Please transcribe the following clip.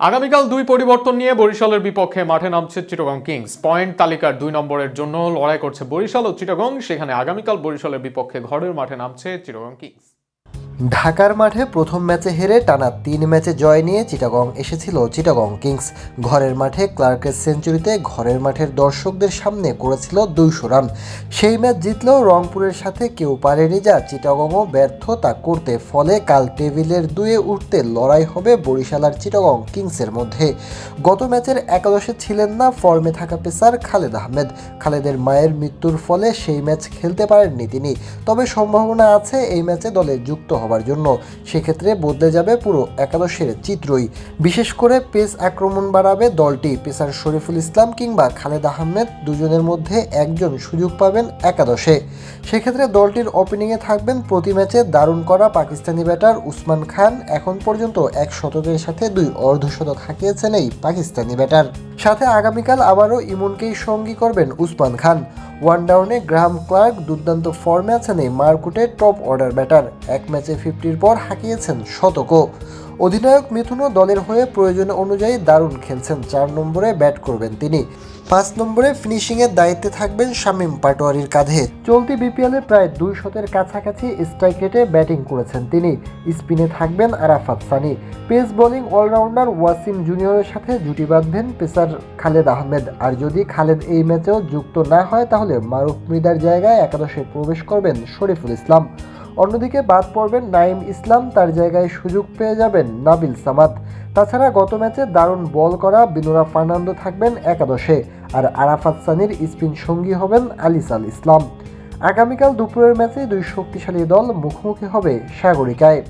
আগামীকাল দুই পরিবর্তন নিয়ে বরিশালের বিপক্ষে মাঠে নামছে চিটাগং কিংস। পয়েন্ট তালিকার দুই নম্বরের জন্য লড়াই করছে বরিশাল ও চিটাগং। সেখানে আগামীকাল বরিশালের বিপক্ষে ঘরের মাঠে নামছে চিটাগং কিংস। ঢাকার মাঠে প্রথম ম্যাচে হেরে টানা তিন ম্যাচে জয় নিয়ে চিটাগং এসেছিল চিটাগং কিংস। ঘরের মাঠে ক্লার্কের সেঞ্চুরিতে ঘরের মাঠের দর্শকদের সামনে করেছিল দুইশো রান। সেই ম্যাচ জিতলেও রংপুরের সাথে কেউ পারেনি যা চিটাগংও ব্যর্থ তা করতে। ফলে কাল টেবিলের দুয়ে উঠতে লড়াই হবে বরিশাল আর চিটাগং কিংসের মধ্যে। গত ম্যাচের একাদশে ছিলেন না ফর্মে থাকা পেসার খালেদ আহমেদ। খালেদের মায়ের মৃত্যুর ফলে সেই ম্যাচ খেলতে পারেননি তিনি। তবে সম্ভাবনা আছে এই ম্যাচে দলে যুক্ত হবার জন্য। সেক্ষেত্রে বদলে যাবে পুরো একাদশের চিত্রই। বিশেষ করে পেস আক্রমণ বাড়াবে দলটি। পেসার শরীফুল ইসলাম কিংবা খালেদ আহমেদ দুজনের মধ্যে একজন সুযোগ পাবেন একাদশে। সেক্ষেত্রে দলটির ওপেনিংয়ে থাকবেন প্রতি ম্যাচে দারুণ করা পাকিস্তানি ব্যাটার উসমান খান। এখন পর্যন্ত এক শতকের সাথে দুই অর্ধশতক হাঁকিয়েছেন এই পাকিস্তানি ব্যাটার সাথে আগামীকাল আবারও ইমনকেই সঙ্গী করবেন উসমান খান। ওয়ান ডাউনে গ্রাহাম ক্লার্ক দুর্দান্ত ফর্মে আছেন এই মার্কুটের টপ অর্ডার ব্যাটার এক ম্যাচে ফিফটির পর হাঁকিয়েছেন শতকও অধিনায়ক মিথুনও দলের হয়ে প্রয়োজন অনুযায়ী দারুণ খেলছেন। চার নম্বরে ব্যাট করবেন তিনি। পাঁচ নম্বরে ফিনিশিংয়ের দায়িত্বে থাকবেন শামীম পাটোয়ারির কাঁধে। চলতি বিপিএলে প্রায় দুই শতের কাছাকাছি স্ট্রাইক রেটে ব্যাটিং করেছেন তিনি। স্পিনে থাকবেন Arafat Sunny. Pace bowling allrounder Wasim জুনিয়রের সাথে জুটি বাঁধবেন পেসার খালেদ আহমেদ। আর যদি খালেদ এই ম্যাচেও যুক্ত না হয়, তাহলে মারুফ মৃদার জায়গায় একাদশে প্রবেশ করবেন শরীফুল ইসলাম। অন্যদিকে বাদ পড়বেন নাইম ইসলাম, তার জায়গায় সুযোগ পেয়ে যাবেন নাবিল সামাদ। তাছাড়া গত ম্যাচে দারুণ বল করা বিনোরা ফার্নান্দো থাকবেন একাদশে, আর আরাফাত সানির স্পিন সঙ্গী হবেন আলিসাল ইসলাম। আগামীকাল দুপুরের ম্যাচে দুই শক্তিশালী দল মুখোমুখি হবে সাগরিকায়।